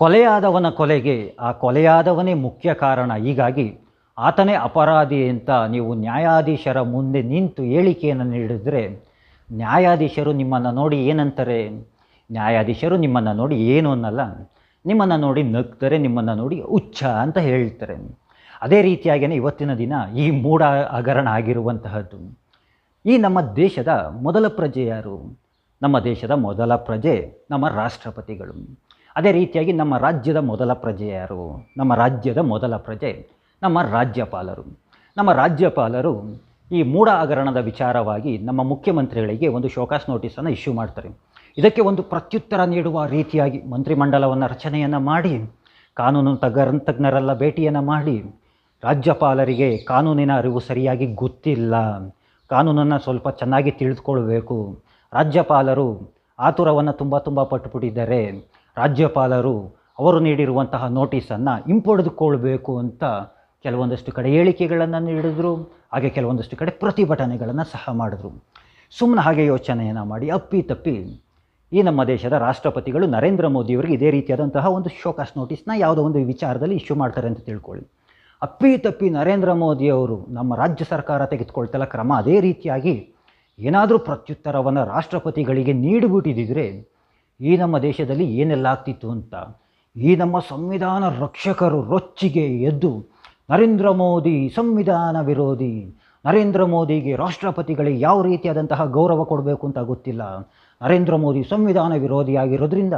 ಕೊಲೆಯಾದವನ ಕೊಲೆಗೆ, ಆ ಕೊಲೆಯಾದವನೇ ಮುಖ್ಯ ಕಾರಣ. ಹೀಗಾಗಿ ಆತನೇ ಅಪರಾಧಿ ಅಂತ ನೀವು ನ್ಯಾಯಾಧೀಶರ ಮುಂದೆ ನಿಂತು ಹೇಳಿಕೆಯನ್ನು ನೀಡಿದರೆ, ನ್ಯಾಯಾಧೀಶರು ನಿಮ್ಮನ್ನು ನೋಡಿ ಏನಂತಾರೆ? ನ್ಯಾಯಾಧೀಶರು ನಿಮ್ಮನ್ನು ನೋಡಿ ಏನು ಅನ್ನಲ್ಲ. ನಿಮ್ಮನ್ನು ನೋಡಿ ನಗ್ತಾರೆ, ನಿಮ್ಮನ್ನು ನೋಡಿ ಹುಚ್ಚ ಅಂತ ಹೇಳ್ತಾರೆ. ಅದೇ ರೀತಿಯಾಗಿಯೇ ಇವತ್ತಿನ ದಿನ ಈ ಮೂಢ ಹಗರಣ ಆಗಿರುವಂತಹದ್ದು. ಈ ನಮ್ಮ ದೇಶದ ಮೊದಲ ಪ್ರಜೆ ಯಾರು? ನಮ್ಮ ದೇಶದ ಮೊದಲ ಪ್ರಜೆ ನಮ್ಮ ರಾಷ್ಟ್ರಪತಿಗಳು. ಅದೇ ರೀತಿಯಾಗಿ ನಮ್ಮ ರಾಜ್ಯದ ಮೊದಲ ಪ್ರಜೆ ಯಾರು ನಮ್ಮ ರಾಜ್ಯದ ಮೊದಲ ಪ್ರಜೆ, ನಮ್ಮ ರಾಜ್ಯಪಾಲರು. ನಮ್ಮ ರಾಜ್ಯಪಾಲರು ಈ ಮೂಢ ಹಗರಣದ ವಿಚಾರವಾಗಿ ನಮ್ಮ ಮುಖ್ಯಮಂತ್ರಿಗಳಿಗೆ ಒಂದು ಶೋಕಾಸ್ ನೋಟಿಸನ್ನು ಇಶ್ಯೂ ಮಾಡ್ತಾರೆ. ಇದಕ್ಕೆ ಒಂದು ಪ್ರತ್ಯುತ್ತರ ನೀಡುವ ರೀತಿಯಾಗಿ ಮಂತ್ರಿಮಂಡಲವನ್ನು ರಚನೆಯನ್ನು ಮಾಡಿ, ಕಾನೂನು ತಜ್ಞರ ತಜ್ಞರೆಲ್ಲ ಭೇಟಿಯನ್ನು ಮಾಡಿ, ರಾಜ್ಯಪಾಲರಿಗೆ ಕಾನೂನಿನ ಅರಿವು ಸರಿಯಾಗಿ ಗೊತ್ತಿಲ್ಲ, ಕಾನೂನನ್ನು ಸ್ವಲ್ಪ ಚೆನ್ನಾಗಿ ತಿಳಿದುಕೊಳ್ಬೇಕು, ರಾಜ್ಯಪಾಲರು ಆತುರವನ್ನು ತುಂಬ ತುಂಬ ಪಟ್ಟುಬಿಟ್ಟಿದ್ದಾರೆ ರಾಜ್ಯಪಾಲರು ಅವರು ನೀಡಿರುವಂತಹ ನೋಟಿಸನ್ನು ಹಿಂಪಡೆದುಕೊಳ್ಬೇಕು ಅಂತ ಕೆಲವೊಂದಷ್ಟು ಕಡೆ ಹೇಳಿಕೆಗಳನ್ನು ನೀಡಿದರು, ಹಾಗೆ ಕೆಲವೊಂದಷ್ಟು ಕಡೆ ಪ್ರತಿಭಟನೆಗಳನ್ನು ಸಹ ಮಾಡಿದ್ರು. ಸುಮ್ಮನೆ ಹಾಗೆ ಯೋಚನೆಯನ್ನು ಮಾಡಿ, ಅಪ್ಪಿ ತಪ್ಪಿ ಈ ನಮ್ಮ ದೇಶದ ರಾಷ್ಟ್ರಪತಿಗಳು ನರೇಂದ್ರ ಮೋದಿಯವರಿಗೆ ಇದೇ ರೀತಿಯಾದಂತಹ ಒಂದು ಶೋಕಾಸ್ ನೋಟಿಸ್ನ ಯಾವುದೋ ಒಂದು ವಿಚಾರದಲ್ಲಿ ಇಶ್ಯೂ ಮಾಡ್ತಾರೆ ಅಂತ ತಿಳ್ಕೊಳ್ಳಿ. ಅಪ್ಪಿ ತಪ್ಪಿ ನರೇಂದ್ರ ಮೋದಿಯವರು ನಮ್ಮ ರಾಜ್ಯ ಸರ್ಕಾರ ತೆಗೆದುಕೊಳ್ತಲ್ಲ ಕ್ರಮ ಅದೇ ರೀತಿಯಾಗಿ ಏನಾದರೂ ಪ್ರತ್ಯುತ್ತರವನ್ನು ರಾಷ್ಟ್ರಪತಿಗಳಿಗೆ ನೀಡಿಬಿಟ್ಟಿದ್ದರೆ ಈ ನಮ್ಮ ದೇಶದಲ್ಲಿ ಏನೆಲ್ಲ ಆಗ್ತಿತ್ತು ಅಂತ? ಈ ನಮ್ಮ ಸಂವಿಧಾನ ರಕ್ಷಕರು ರೊಚ್ಚಿಗೆ ಎದ್ದು, ನರೇಂದ್ರ ಮೋದಿ ಸಂವಿಧಾನ ವಿರೋಧಿ, ನರೇಂದ್ರ ಮೋದಿಗೆ ರಾಷ್ಟ್ರಪತಿಗಳಿಗೆ ಯಾವ ರೀತಿಯಾದಂತಹ ಗೌರವ ಕೊಡಬೇಕು ಅಂತ ಗೊತ್ತಿಲ್ಲ. ನರೇಂದ್ರ ಮೋದಿ ಸಂವಿಧಾನ ವಿರೋಧಿಯಾಗಿರೋದ್ರಿಂದ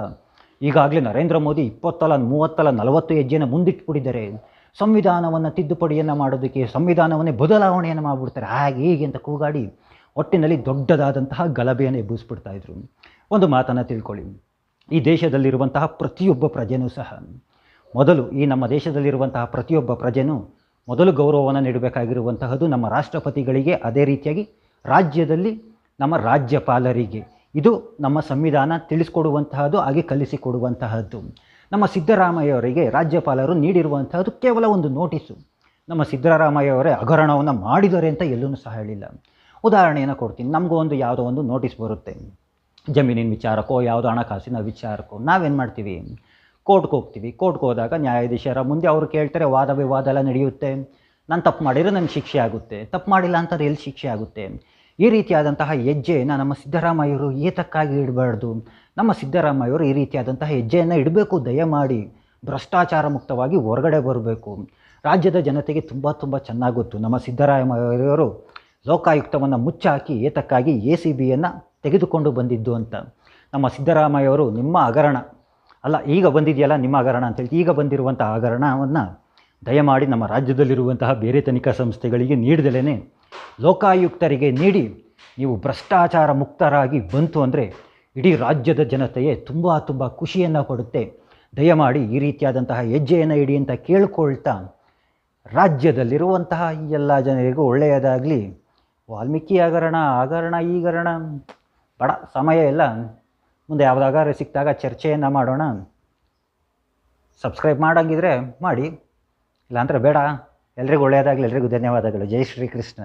ಈಗಾಗಲೇ ನರೇಂದ್ರ ಮೋದಿ ಇಪ್ಪತ್ತಲ್ಲ ಮೂವತ್ತಲ್ಲ ನಲವತ್ತು ಹೆಜ್ಜೆನ ಮುಂದಿಟ್ಬಿಟ್ಟಿದ್ದಾರೆ. ಸಂವಿಧಾನವನ್ನು ತಿದ್ದುಪಡಿಯನ್ನು ಮಾಡೋದಕ್ಕೆ, ಸಂವಿಧಾನವನ್ನೇ ಬದಲಾವಣೆಯನ್ನು ಮಾಡಿಬಿಡ್ತಾರೆ. ಹಾಗೆ ಹೀಗೆ ಅಂತ ಕೂಗಾಡಿ, ಒಟ್ಟಿನಲ್ಲಿ ದೊಡ್ಡದಾದಂತಹ ಗಲಭೆಯನ್ನು ಎಬ್ಬಿಸ್ಬಿಡ್ತಾ ಇದ್ರು. ಒಂದು ಮಾತನ್ನು ತಿಳ್ಕೊಳ್ಳಿ. ಈ ದೇಶದಲ್ಲಿರುವಂತಹ ಪ್ರತಿಯೊಬ್ಬ ಪ್ರಜೆನೂ ಸಹ, ಮೊದಲು ಈ ನಮ್ಮ ದೇಶದಲ್ಲಿರುವಂತಹ ಪ್ರತಿಯೊಬ್ಬ ಪ್ರಜೆನೂ ಮೊದಲು ಗೌರವವನ್ನು ನೀಡಬೇಕಾಗಿರುವಂತಹದ್ದು ನಮ್ಮ ರಾಷ್ಟ್ರಪತಿಗಳಿಗೆ ಅದೇ ರೀತಿಯಾಗಿ ರಾಜ್ಯದಲ್ಲಿ ನಮ್ಮ ರಾಜ್ಯಪಾಲರಿಗೆ. ಇದು ನಮ್ಮ ಸಂವಿಧಾನ ತಿಳಿಸ್ಕೊಡುವಂತಹದ್ದು, ಹಾಗೆ ಕಲಿಸಿಕೊಡುವಂತಹದ್ದು. ನಮ್ಮ ಸಿದ್ದರಾಮಯ್ಯವರಿಗೆ ರಾಜ್ಯಪಾಲರು ನೀಡಿರುವಂತಹದ್ದು ಕೇವಲ ಒಂದು ನೋಟಿಸು. ನಮ್ಮ ಸಿದ್ದರಾಮಯ್ಯವರೇ ಹಗರಣವನ್ನು ಮಾಡಿದರೆ ಅಂತ ಎಲ್ಲೂ ಸಹ ಹೇಳಿಲ್ಲ. ಉದಾಹರಣೆಯನ್ನು ಕೊಡ್ತೀನಿ. ನಮಗೂ ಒಂದು ಯಾವುದೋ ಒಂದು ನೋಟಿಸ್ ಬರುತ್ತೆ. ಜಮೀನಿನ ವಿಚಾರಕ್ಕೋ, ಯಾವುದೋ ಹಣಕಾಸಿನ ವಿಚಾರಕ್ಕೋ, ನಾವೇನು ಮಾಡ್ತೀವಿ? ಕೋರ್ಟ್ಗೆ ಹೋಗ್ತೀವಿ. ಕೋರ್ಟ್ಗೆ ಹೋದಾಗ ನ್ಯಾಯಾಧೀಶರ ಮುಂದೆ ಅವರು ಕೇಳ್ತಾರೆ, ವಾದ ವಿವಾದ ಎಲ್ಲ ನಡೆಯುತ್ತೆ. ನಾನು ತಪ್ಪು ಮಾಡಿದರೆ ನನಗೆ ಶಿಕ್ಷೆ ಆಗುತ್ತೆ. ತಪ್ಪು ಮಾಡಿಲ್ಲ ಅಂತಾರೆ ಎಲ್ಲಿ ಶಿಕ್ಷೆ ಆಗುತ್ತೆ? ಈ ರೀತಿಯಾದಂತಹ ಹೆಜ್ಜೆಯನ್ನು ನಮ್ಮ ಸಿದ್ದರಾಮಯ್ಯವರು ಏತಕ್ಕಾಗಿ ಇಡಬಾರ್ದು? ನಮ್ಮ ಸಿದ್ದರಾಮಯ್ಯವರು ಈ ರೀತಿಯಾದಂತಹ ಹೆಜ್ಜೆಯನ್ನು ಇಡಬೇಕು. ದಯಮಾಡಿ ಭ್ರಷ್ಟಾಚಾರ ಮುಕ್ತವಾಗಿ ಹೊರಗಡೆ ಬರಬೇಕು. ರಾಜ್ಯದ ಜನತೆಗೆ ತುಂಬ ತುಂಬ ಚೆನ್ನಾಗಿ ಗೊತ್ತು. ನಮ್ಮ ಸಿದ್ದರಾಮಯ್ಯವರು ಲೋಕಾಯುಕ್ತವನ್ನು ಮುಚ್ಚಾಕಿ ಏತಕ್ಕಾಗಿ ಎ ಸಿ ಬಿಯನ್ನು ತೆಗೆದುಕೊಂಡು ಬಂದಿದ್ದು ಅಂತ. ನಮ್ಮ ಸಿದ್ದರಾಮಯ್ಯವರು ನಿಮ್ಮ ಹಗರಣ. ಅಲ್ಲ, ಈಗ ಬಂದಿದೆಯಲ್ಲ ನಿಮ್ಮ ಹಗರಣ ಅಂತೇಳಿ ಈಗ ಬಂದಿರುವಂಥ ಹಗರಣವನ್ನು ದಯಮಾಡಿ ನಮ್ಮ ರಾಜ್ಯದಲ್ಲಿರುವಂತಹ ಬೇರೆ ತನಿಖಾ ಸಂಸ್ಥೆಗಳಿಗೆ ನೀಡದಲೇ ಲೋಕಾಯುಕ್ತರಿಗೆ ನೀಡಿ, ನೀವು ಭ್ರಷ್ಟಾಚಾರ ಮುಕ್ತರಾಗಿ ಬಂತು ಅಂದರೆ ಇಡೀ ರಾಜ್ಯದ ಜನತೆಯೇ ತುಂಬ ತುಂಬ ಖುಷಿಯನ್ನು ಕೊಡುತ್ತೆ. ದಯಮಾಡಿ ಈ ರೀತಿಯಾದಂತಹ ಹೆಜ್ಜೆಯನ್ನು ಇಡಿ ಅಂತ ಕೇಳ್ಕೊಳ್ತಾ, ರಾಜ್ಯದಲ್ಲಿರುವಂತಹ ಎಲ್ಲ ಜನರಿಗೂ ಒಳ್ಳೆಯದಾಗಲಿ. ವಾಲ್ಮೀಕಿ ಹಗರಣ ಆಗರಣ ಈಗರಣ. ಬೇಡ ಸಮಯ ಇಲ್ಲ. ಮುಂದೆ ಯಾವುದಾಗಾದ್ರೆ ಸಿಕ್ಕಿದಾಗ ಚರ್ಚೆಯನ್ನು ಮಾಡೋಣ. ಸಬ್ಸ್ಕ್ರೈಬ್ ಮಾಡೋಂಗಿದ್ರೆ ಮಾಡಿ. ಇಲ್ಲಾಂದರೆ ಬೇಡ. ಎಲ್ರಿಗೂ ಒಳ್ಳೆಯದಾಗಲಿ, ಎಲ್ರಿಗೂ ಧನ್ಯವಾದಗಳು. ಜೈ ಶ್ರೀಕೃಷ್ಣ.